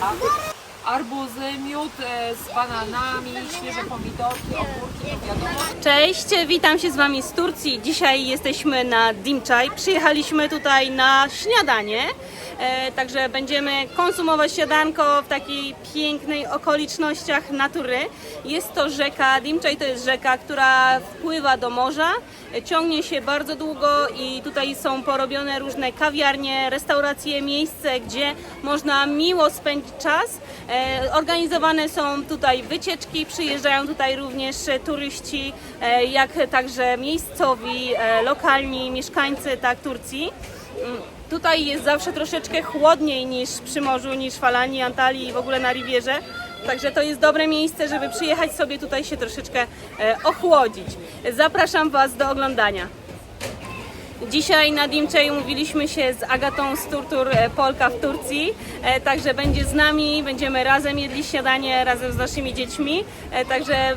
Thank you. Arbuzy, miód e, z bananami, świeże pomidorki, ogórki, to wiadomo. Cześć, witam się z Wami z Turcji. Dzisiaj jesteśmy na Dimczaj. Przyjechaliśmy tutaj na śniadanie, e, także będziemy konsumować śniadanko w takiej pięknej okolicznościach natury. Jest to rzeka, Dimczaj to jest rzeka, która wpływa do morza, ciągnie się bardzo długo i tutaj są porobione różne kawiarnie, restauracje, miejsce, gdzie można miło spędzić czas. E, Organizowane są tutaj wycieczki, przyjeżdżają tutaj również e, turyści, e, jak także miejscowi, e, lokalni mieszkańcy tak, Turcji. Mm, Tutaj jest zawsze troszeczkę chłodniej niż przy morzu, niż w Alanii, Antalii i w ogóle na Rivierze. Także to jest dobre miejsce, żeby przyjechać sobie tutaj się troszeczkę e, ochłodzić. Zapraszam Was do oglądania. Dzisiaj na Dimczej umówiliśmy się z Agatą z Turtur e, Polka w Turcji, e, także będzie z nami, będziemy razem jedli śniadanie razem z naszymi dziećmi, e, także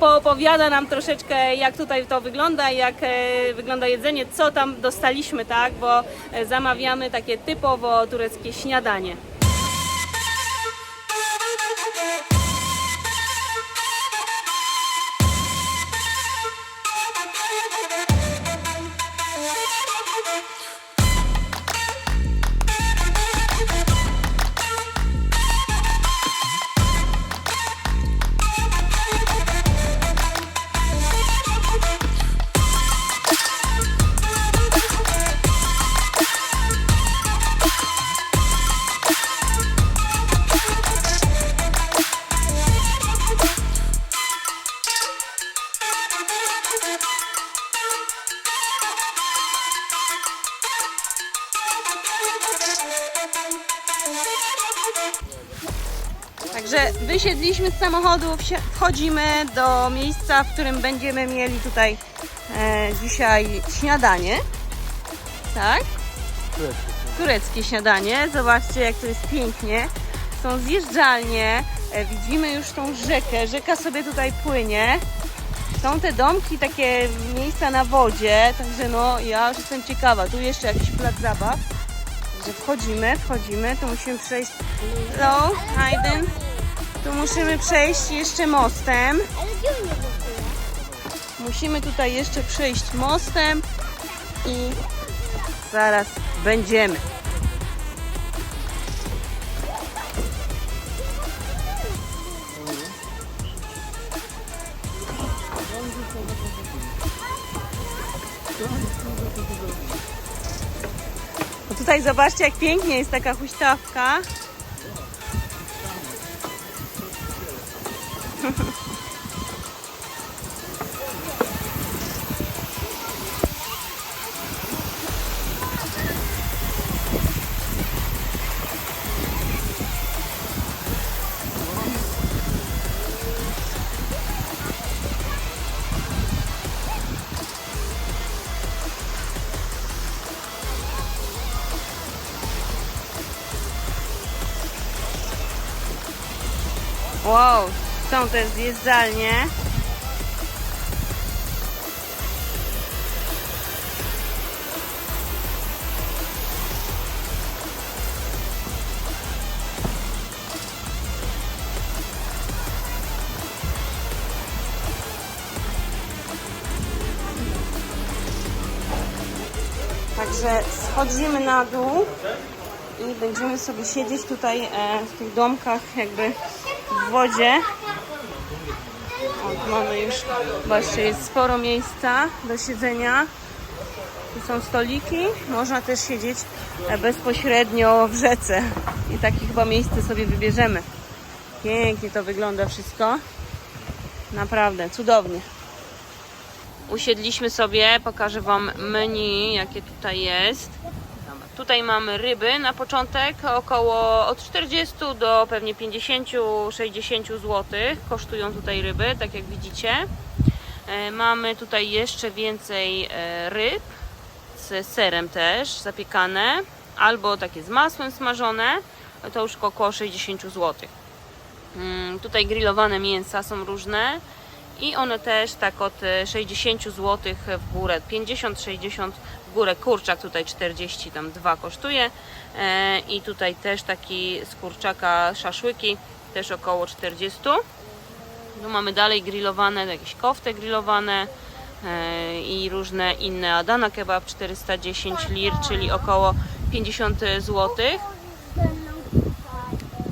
poopowiada nam troszeczkę jak tutaj to wygląda, jak wygląda jedzenie, co tam dostaliśmy, tak, bo zamawiamy takie typowo tureckie śniadanie. Wysiedliśmy z samochodu, wchodzimy do miejsca, w którym będziemy mieli tutaj e, dzisiaj śniadanie. Tak? Tureckie śniadanie. Zobaczcie, jak to jest pięknie. Są zjeżdżalnie. E, widzimy już tą rzekę. Rzeka sobie tutaj płynie. Są te domki, takie miejsca na wodzie. Także no, ja już jestem ciekawa. Tu jeszcze jakiś plac zabaw. Także wchodzimy, wchodzimy. Tu musimy przejść. Hello, Hayden. Tu musimy przejść jeszcze mostem. Musimy tutaj jeszcze przejść mostem i zaraz będziemy. No tutaj zobaczcie jak pięknie jest taka huśtawka. Wow, są też zjeżdżalnie. Także schodzimy na dół i będziemy sobie siedzieć tutaj e, w tych domkach jakby w wodzie. Mamy już, zobaczcie, jest sporo miejsca do siedzenia. Tu są stoliki, można też siedzieć e, bezpośrednio w rzece i takie chyba miejsce sobie wybierzemy. Pięknie to wygląda wszystko. Naprawdę, cudownie. Usiedliśmy sobie, pokażę Wam menu, jakie tutaj jest. Tutaj mamy ryby na początek, około od 40 do pewnie 50-60 zł kosztują tutaj ryby, tak jak widzicie. E, Mamy tutaj jeszcze więcej e, ryb z serem też zapiekane, albo takie z masłem smażone, to już około 60 zł. Mm, Tutaj grillowane mięsa są różne i one też tak od e, 60 zł w górę, 50-60 w górę kurczak tutaj 40, tam 2 kosztuje e, i tutaj też taki z kurczaka szaszłyki też około 40. No mamy dalej grillowane, jakieś kofte grillowane e, i różne inne Adana kebab 410 lir, czyli około 50 zł.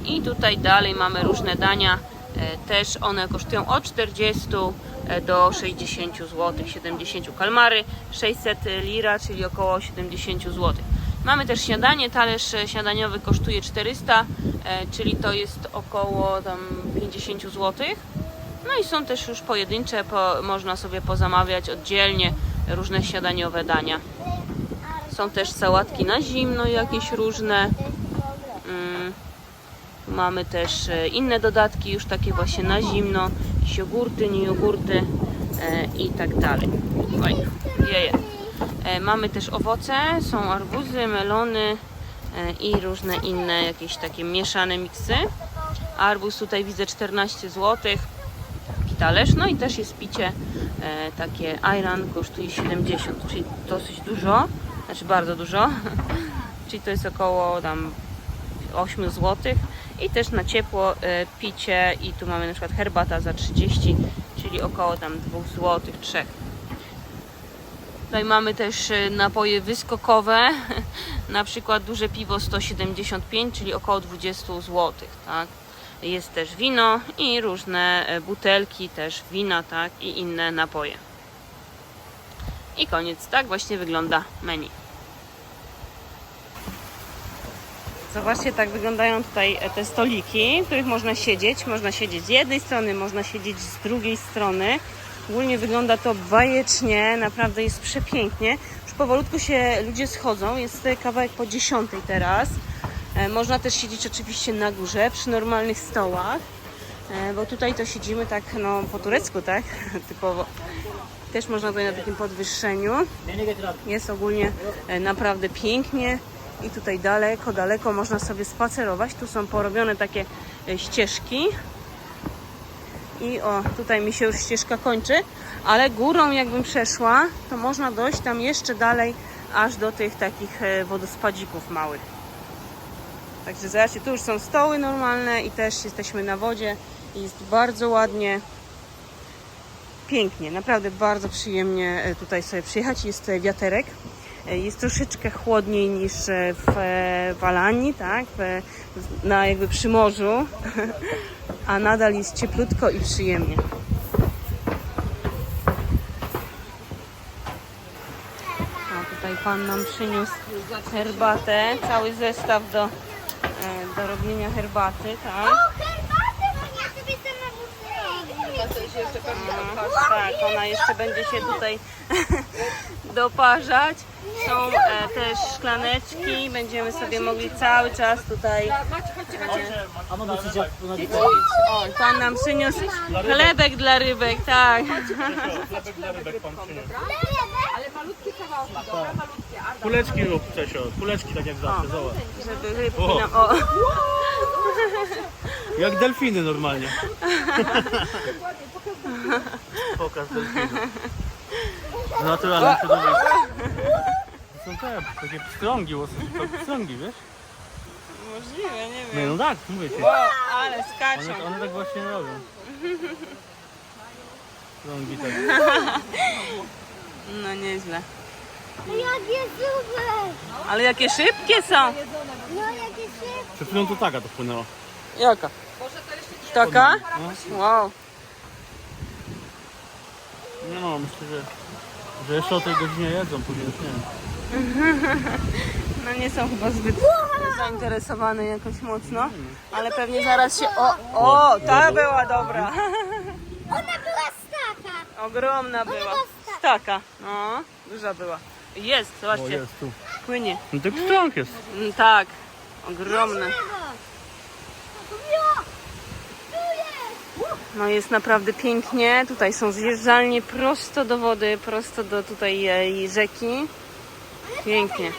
I tutaj dalej mamy różne dania, e, też one kosztują od 40 do 60 zł, 70 kalmary, 600 lira, czyli około 70 zł. Mamy też śniadanie, talerz e, śniadaniowy kosztuje 400, e, czyli to jest około tam 50 zł. No i są też już pojedyncze, po, można sobie pozamawiać oddzielnie różne śniadaniowe dania. Są też sałatki na zimno, jakieś różne. Mm, mamy też e, inne dodatki, już takie właśnie na zimno, jakieś jogurty, nie jogurty e, i tak dalej. Oj, wieje. E, mamy też owoce, są arbuzy, melony i różne inne jakieś takie mieszane miksy. Arbuz tutaj widzę 14 zł, taki talerz, no i też jest picie takie Iron kosztuje 70, czyli dosyć dużo, znaczy bardzo dużo, czyli to jest około tam 8 zł i też na ciepło e, picie i tu mamy na przykład herbata za 30, czyli około tam 2 zł, 3. Tutaj mamy też e, napoje wyskokowe, na przykład duże piwo 175, czyli około 20 zł, tak. Jest też wino i różne e, butelki, też wina, tak, i inne napoje. I koniec, tak właśnie wygląda menu. Zobaczcie, tak wyglądają tutaj e, te stoliki, w których można siedzieć. Można siedzieć z jednej strony, można siedzieć z drugiej strony. Ogólnie wygląda to bajecznie, naprawdę jest przepięknie. Już powolutku się ludzie schodzą, jest kawałek po dziesiątej teraz. E, Można też siedzieć oczywiście na górze, przy normalnych stołach, e, bo tutaj to siedzimy tak no, po turecku, tak, typowo. Też można tutaj na takim podwyższeniu. Jest ogólnie naprawdę pięknie i tutaj daleko, daleko można sobie spacerować. Tu są porobione takie e, ścieżki. I o, tutaj mi się już ścieżka kończy, ale górą jakbym przeszła, to można dojść tam jeszcze dalej, aż do tych takich e, wodospadzików małych. Także zobaczcie, tu już są stoły normalne i też jesteśmy na wodzie. Jest bardzo ładnie. Pięknie, naprawdę bardzo przyjemnie e, tutaj sobie przyjechać. Jest wiaterek. E, Jest troszeczkę chłodniej niż e, w e, Walanii, tak? W- Na jakby przy morzu, a nadal jest cieplutko i przyjemnie. A tutaj pan nam przyniósł herbatę, cały zestaw do, do robienia herbaty, tak? No, tak, ona jeszcze będzie się tutaj doparzać. Są e, też szklaneczki, będziemy sobie mogli cały czas tutaj. O, pan nam przyniósł chlebek dla rybek, tak. Ale malutkie kawałki, dobra? Malutkie. Arda. Kuleczki rób, Czesio, kuleczki tak jak zawsze, zobacz. Żeby rybki nam. O, Jak delfiny normalnie. Pokaz delfiny. W naturalnym środowisku. To są te, takie pstrągi, łososie, pstrągi, wiesz? możliwe, nie No, wiem. no tak, mówię ci. O, ale skaczą. One, one tak właśnie robią. Pstrągi tak. No nieźle. Jakie super. Ale jakie szybkie są. No, jakie super. Przed chwilą to taka to wpłynęła. Jaka? Może to jeszcze nie Taka? No, Wow. no myślę, że, że jeszcze o tej godzinie jedzą, później już nie wiem. No nie są chyba zbyt zainteresowane jakoś mocno, ale pewnie zaraz się... O, o, ta była dobra. Ona była staka. Ogromna była. Staka. No, duża była. Jest, O, zobaczcie, jest tu. płynie. No to jest. Mm, Tak, ogromne. Ja, tu jest. No jest naprawdę pięknie. Tutaj są zjeżdżalnie prosto do wody, prosto do tutaj e, rzeki. Pięknie.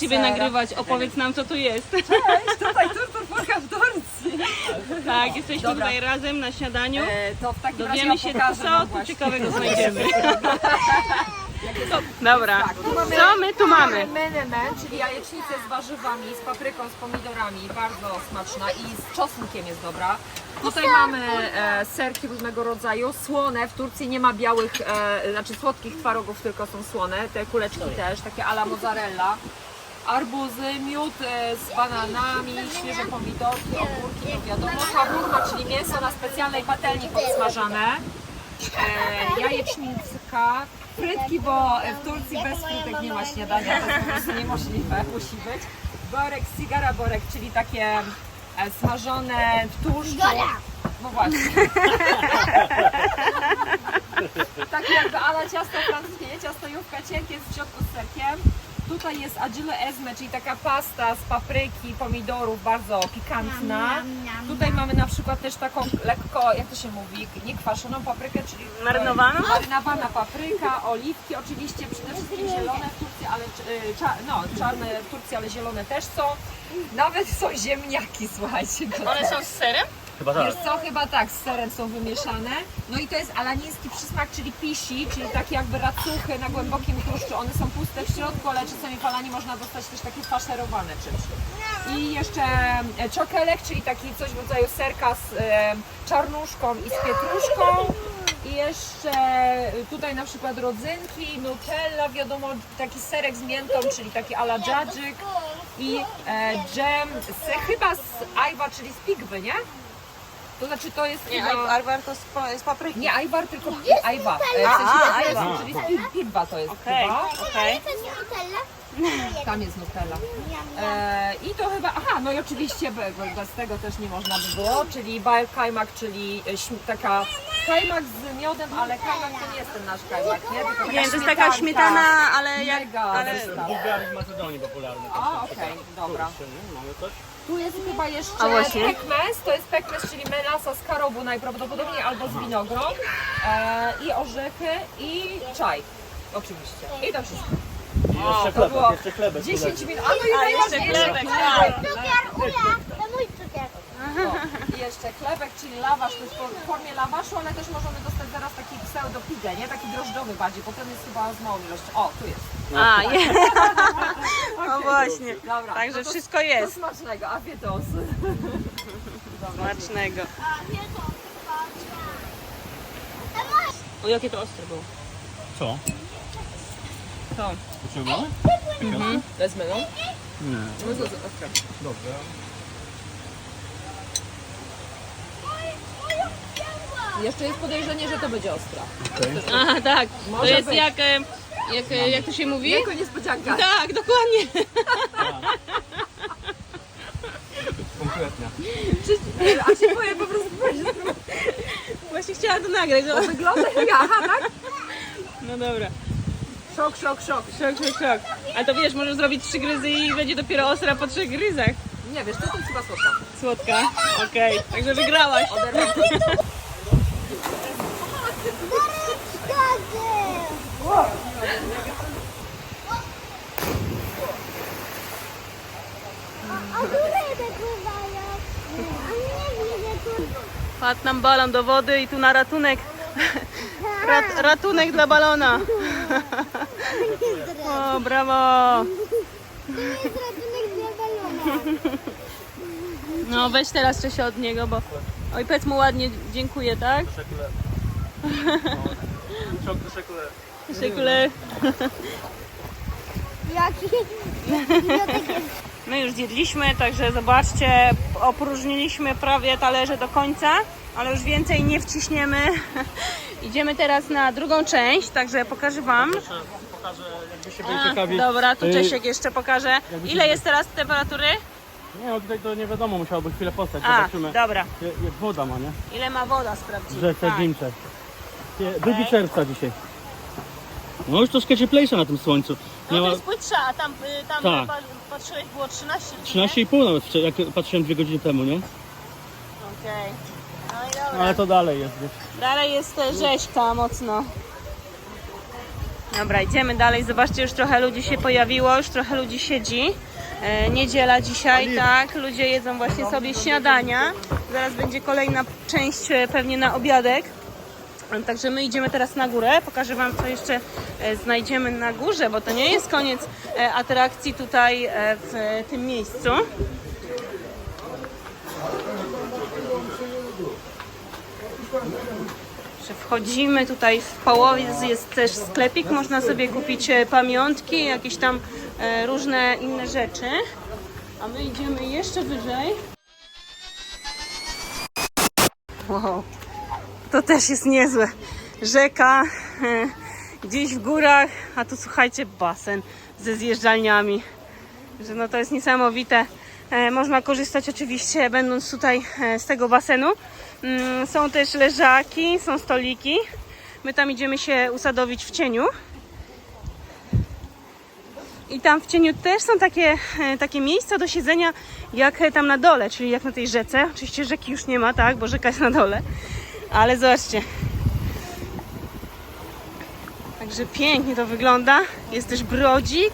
Ciebie nagrywać. Opowiedz nam, co tu jest. Tutaj turtur porka w Turcji. Tak, jesteśmy Dobra. tutaj razem na śniadaniu. E, to w takim razie Dowiemy ja się, pokażę co tu właśnie. ciekawego znajdziemy. Dobra. Tak, tu mamy, Co my tu mamy? Menemen, czyli jajecznicę z warzywami, z papryką, z pomidorami, bardzo smaczna i z czosnkiem jest dobra. Tutaj mamy e, serki różnego rodzaju, słone, w Turcji nie ma białych, e, znaczy słodkich twarogów, tylko są słone, te kuleczki też, takie ala mozzarella. Arbuzy, miód e, z bananami, świeże pomidorki, ogórki, to wiadomo, shawarma, czyli mięso na specjalnej patelni podsmażane e, jajecznicka, frytki, bo w Turcji bez frytek nie ma śniadania, to jest po prostu niemożliwe, musi być. Borek, sigara borek, czyli takie e, smażone w tłuszczu. No właśnie. Takie jakby ala ciasto francuskie, nie ciastojówka cienkie jest w środku z serkiem. Tutaj jest agile ezme, czyli taka pasta z papryki, pomidorów, bardzo pikantna. Niam, niam, Tutaj mamy na przykład też taką lekko, jak to się mówi, nie kwaszoną paprykę, czyli Marynowaną? Marynowana papryka, oliwki, oczywiście przede wszystkim zielone w Turcji, ale y, cza, no, czarne w Turcji, ale zielone też są. Nawet są ziemniaki, słuchajcie. One są z serem? Chyba tak. Wiesz co, chyba tak, z serem są wymieszane. No i to jest alaniński przysmak, czyli pisi, czyli takie jakby racuchy na głębokim tłuszczu. One są puste w środku, ale czasami w alanii można dostać też takie faszerowane czymś. I jeszcze e, czokelek, czyli taki coś w rodzaju serka z e, czarnuszką i z pietruszką. I jeszcze tutaj na przykład rodzynki, nutella, wiadomo, taki serek z miętą, czyli taki ala dżadżyk. I e, dżem, z, chyba z ajwa, czyli z pigwy, nie? To znaczy to jest Nie, chyba... arbar to z, z papryki. Nie, ajwar, tylko ajwa. E, w sensie A, to jest, ajwa. czyli pigwa to jest Okej, chyba. okej. To jest Nutella? Tam jest Nutella. E, I to chyba, aha, no i oczywiście be- be- bez tego też nie można by było, czyli bail kajmak, czyli e, śm- taka kajmak z miodem, ale kajmak to nie jest ten nasz kajmak, nie? Tylko taka Nie, to jest taka śmietana, ale jak... Mega Ale... Bułgary w Macedonii popularny. A, okej, dobra. Mamy coś? Tu jest chyba jeszcze A właśnie. pekmez, to jest pekmez, czyli melasa z karobu najprawdopodobniej albo z winogron e, i orzechy i czaj. Oczywiście. I to wszystko. Jeszcze chlebek, jeszcze chlebek. 10 minut. A no i A, najważniejsze jeszcze chlebek, tak. Cukier, ula, to mój cukier. I jeszcze chlebek, czyli lawasz, to jest w formie lawaszu, ale też możemy dostać zaraz taki pseudo pigę, nie? Taki drożdżowy bardziej, bo ten jest chyba z małą ilością. O, tu jest. A, je. No właśnie. Dobra. Także no to, wszystko To jest. smacznego, a wietosy. Smacznego. A, nie to, O, jakie to ostre było. Co? To. Wyciągamy? Wezmę, no. Nie. No to. Dobrze. Jeszcze jest podejrzenie, że to będzie ostra. Aha, tak. To Może jest być. jak, e, jak, e, jak to się mówi? Jako niespodzianka. Tak, dokładnie. Konkretnie. A się boję po prostu Właśnie chciałam to nagrać. No, wygląda jak aha, tak? no dobra. Szok, szok, szok. Szok, szok, szok. A to wiesz, możesz zrobić trzy gryzy i będzie dopiero ostra po trzech gryzach. Nie wiesz, to jest chyba słodka. Słodka. Okej, także wygrałaś. Tu. Padł nam balon do wody i tu na ratunek. Rat, ratunek dla balona. O, brawo. No weź teraz coś od niego, bo... Oj, powiedz mu ładnie dziękuję, tak? Szekule. Jaki? My już zjedliśmy, także zobaczcie, opróżniliśmy prawie talerze do końca, ale już więcej nie wciśniemy. Idziemy teraz na drugą część, także pokażę Wam. Pokażę, jakby się byli A, ciekawi. dobra, tu y, Czesiek jeszcze pokaże. jakby się- Ile jest teraz temperatury? Nie no tutaj to nie wiadomo, musiałoby chwilę postać. A, Zobaczymy dobra. jak, jak woda ma, nie? Ile ma woda, sprawdzimy. rzece Tak. Dimcze. 2 czerwca dzisiaj. No już troszkę cieplejsza na tym słońcu. No Miała to jest płytsza, a tam, y, tam Tak. pa- patrzyłeś było 13. nie? 13,5 nawet, wczor- jak patrzyłem dwie godziny temu, nie? Okej. No i dobra. Ale to dalej jest. Dalej jest e, rzeźka mocno. Dobra, idziemy dalej. Zobaczcie, już trochę ludzi się pojawiło, już trochę ludzi siedzi. E, niedziela dzisiaj, tak. Ludzie jedzą właśnie sobie śniadania. Zaraz będzie kolejna część e, pewnie na obiadek. Także my idziemy teraz na górę. Pokażę Wam, co jeszcze e, znajdziemy na górze, bo to nie jest koniec e, atrakcji tutaj w tym miejscu. Że wchodzimy tutaj w połowie jest też sklepik, można sobie kupić e, pamiątki, jakieś tam e, różne inne rzeczy. A my idziemy jeszcze wyżej. Wow, to też jest niezłe. Rzeka e, gdzieś w górach, a tu słuchajcie, basen ze zjeżdżalniami. Że no to jest niesamowite. E, Można korzystać oczywiście będąc tutaj e, z tego basenu. Mm, Są też leżaki, są stoliki. My tam idziemy się usadowić w cieniu. I tam w cieniu też są takie, e, takie miejsca do siedzenia jak tam na dole, czyli jak na tej rzece. Oczywiście rzeki już nie ma, tak, bo rzeka jest na dole. Ale zobaczcie. Także pięknie to wygląda. Jest też brodzik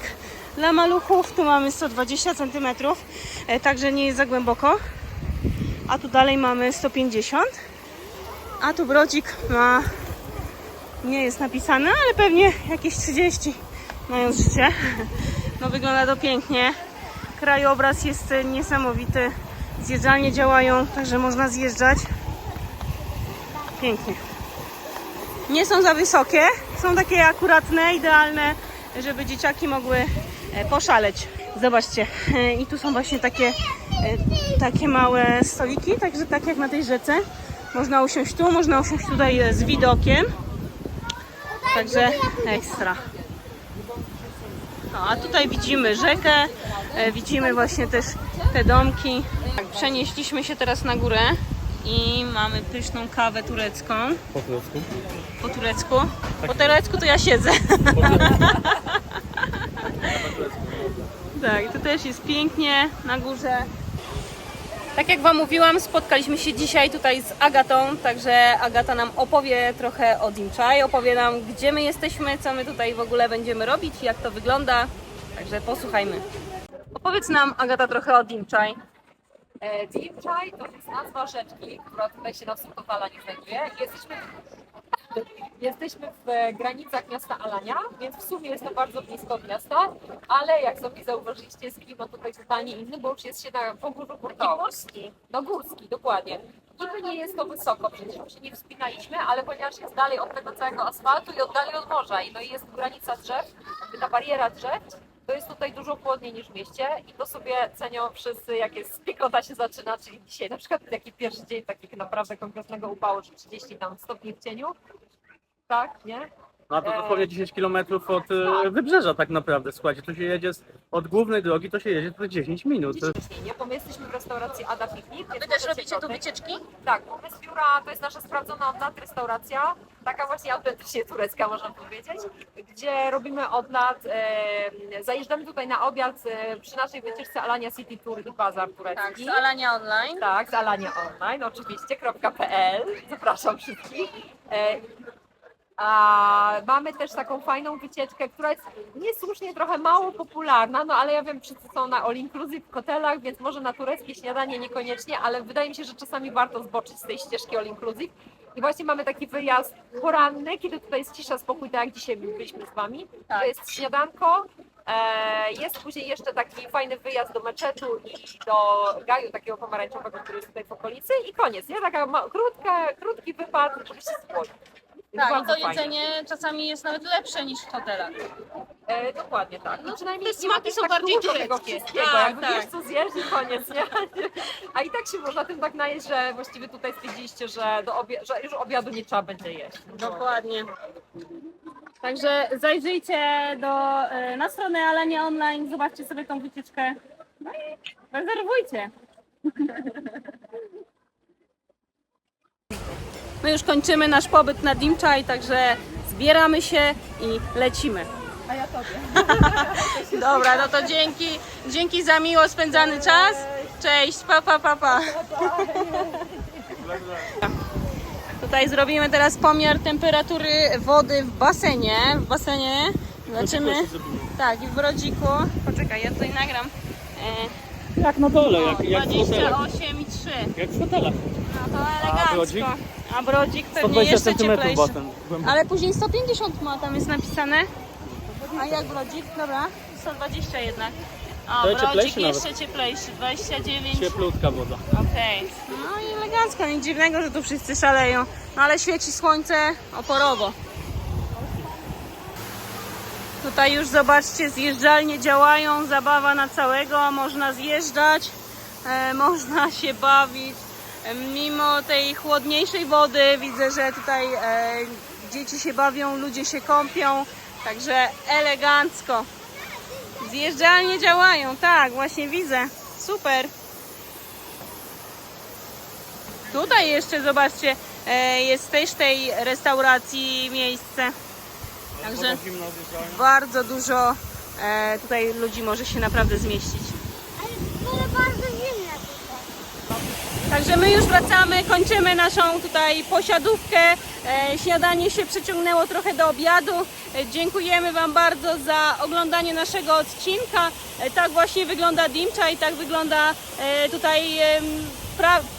dla maluchów. Tu mamy 120 cm, e, także nie jest za głęboko. A tu dalej mamy 150. A tu brodzik ma, nie jest napisane, ale pewnie jakieś 30 mając życie. No wygląda to pięknie. Krajobraz jest niesamowity. Zjeżdżalnie działają, także można zjeżdżać. Pięknie. Nie są za wysokie, są takie akuratne, idealne, żeby dzieciaki mogły poszaleć. Zobaczcie, e, i tu są właśnie takie, e, takie małe stoliki, także tak jak na tej rzece. Można usiąść tu, można usiąść tutaj e, z widokiem. Także ekstra. No, a tutaj widzimy rzekę, e, widzimy właśnie też te domki. Tak, przenieśliśmy się teraz na górę i mamy pyszną kawę turecką. Po polsku. Po turecku? Po turecku to ja siedzę. Tak, tu też jest pięknie na górze. Tak jak Wam mówiłam, spotkaliśmy się dzisiaj tutaj z Agatą, także Agata nam opowie trochę o Dimczaj, opowie nam gdzie my jesteśmy, co my tutaj w ogóle będziemy robić, jak to wygląda, także posłuchajmy. Opowiedz nam Agata trochę o Dimczaj. E, Dimczaj to jest nazwa rzeczki, która tutaj się na wschód od Alanii znajduje. Jesteśmy, jesteśmy w e, granicach miasta Alania, więc w sumie jest to bardzo blisko od miasta, ale jak sobie zauważyliście, jest klimat tutaj totalnie inny, bo już jest się na pogórzu. Górski. No górski, dokładnie. Niby nie jest to wysoko, przecież się nie wspinaliśmy, ale ponieważ jest dalej od tego całego asfaltu i oddali od morza i no i jest granica drzew, ta bariera drzew, to jest tutaj dużo chłodniej niż w mieście i to sobie cenią wszyscy, jak jest piekota się zaczyna, czyli dzisiaj na przykład taki pierwszy dzień takiego naprawdę konkretnego upału, że 30 tam stopni w cieniu. Tak, nie? No to dosłownie 10 km od e, Tak. wybrzeża tak naprawdę, słuchajcie, tu się jedzie z, od głównej drogi, to się jedzie to 10 minut. To, 10 dni, nie? Bo my jesteśmy w restauracji Ada Piknik. Wy więc też możecie robicie tu wycieczki? Tak, Pomysł Biura to jest nasza sprawdzona od lat restauracja, taka właśnie autentycznie turecka można powiedzieć, gdzie robimy od lat, e, zajeżdżamy tutaj na obiad e, przy naszej wycieczce Alania City Tour i Bazar Tak, turecki. z Alania Online. Tak, z Alania Online, oczywiście.pl. Zapraszam wszystkich. E, a mamy też taką fajną wycieczkę, która jest niesłusznie trochę mało popularna, no ale ja wiem, wszyscy są na all inclusive w hotelach, więc może na tureckie śniadanie niekoniecznie, ale wydaje mi się, że czasami warto zboczyć z tej ścieżki all inclusive. I właśnie mamy taki wyjazd poranny, kiedy tutaj jest cisza, spokój, tak jak dzisiaj byliśmy z Wami. Tak. To jest śniadanko, e, jest później jeszcze taki fajny wyjazd do meczetu i do gaju takiego pomarańczowego, który jest tutaj w okolicy i koniec, nie? Taka ma, krótka, krótki wypad, żeby się spłodzić. Tak, i Bardzo to fajnie. jedzenie czasami jest nawet lepsze niż w hotelach. E, dokładnie tak. No, przynajmniej te nie ma smaki też są tak bardziej dużo tego tureckie. wszystkiego. Tak, Jakby tak. wiesz co zjesz i koniec, nie? A i tak się można tym tak najeść, że właściwie tutaj stwierdziliście, że, do obia- że już obiadu nie trzeba będzie jeść. No. Dokładnie. Także zajrzyjcie do, e, na stronę Alania Online, zobaczcie sobie tą wycieczkę. No i Rezerwujcie. My już kończymy nasz pobyt na Dimczaj, także zbieramy się i lecimy. A ja tobie. Dobra, no to dzięki, dzięki za miło spędzany czas. Cześć, pa, pa, pa, pa. Tutaj zrobimy teraz pomiar temperatury wody w basenie. W basenie zobaczymy. Tak, i w brodziku. Poczekaj, ja tutaj nagram. E, Jak na dole, jak, jak w hotelach. 28,3. Jak w hotelach. No to elegancko. A brodzik pewnie 120 jeszcze cm cieplejszy. basen. głęboki. Ale później 150 ma, tam jest napisane. A jak brodzik? Dobra, 120 jednak. O, To brodzik cieplejszy jeszcze cieplejszy, 29. Cieplutka woda. Okej. No i elegancko, nic dziwnego, że tu wszyscy szaleją. No ale świeci słońce oporowo. Tutaj już zobaczcie, zjeżdżalnie działają, zabawa na całego, można zjeżdżać, e, można się bawić. Mimo tej chłodniejszej wody widzę, że tutaj e, dzieci się bawią, ludzie się kąpią, także elegancko. Zjeżdżalnie działają, tak, właśnie widzę. Super. Tutaj jeszcze zobaczcie, e, jest też tej restauracji miejsce. Także bardzo dużo e, tutaj ludzi może się naprawdę zmieścić. Ale ale bardzo zimno tutaj. Także my już wracamy, kończymy naszą tutaj posiadówkę. E, śniadanie się przeciągnęło trochę do obiadu. E, dziękujemy Wam bardzo za oglądanie naszego odcinka. E, tak właśnie wygląda Dimcza i tak wygląda tutaj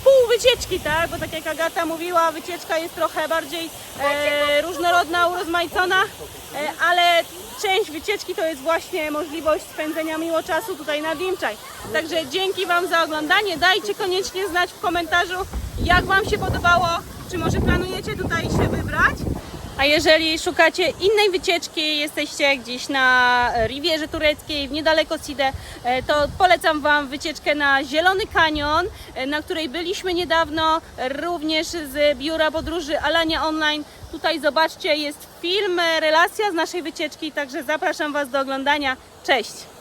pół wycieczki, tak? Bo tak jak Agata mówiła, wycieczka jest trochę bardziej e, różnorodna, urozmaicona, e, ale część wycieczki to jest właśnie możliwość spędzenia miło czasu tutaj na Dimczaj. Także dzięki Wam za oglądanie. Dajcie koniecznie znać w komentarzu, jak Wam się podobało, czy może planujecie tutaj się wybrać. A jeżeli szukacie innej wycieczki, jesteście gdzieś na Rivierze Tureckiej, w niedaleko Side, e, to polecam Wam wycieczkę na Zielony Kanion, e, na której byliśmy niedawno, również z biura podróży Alania Online. Tutaj zobaczcie, jest film, e, relacja z naszej wycieczki, także zapraszam Was do oglądania. Cześć!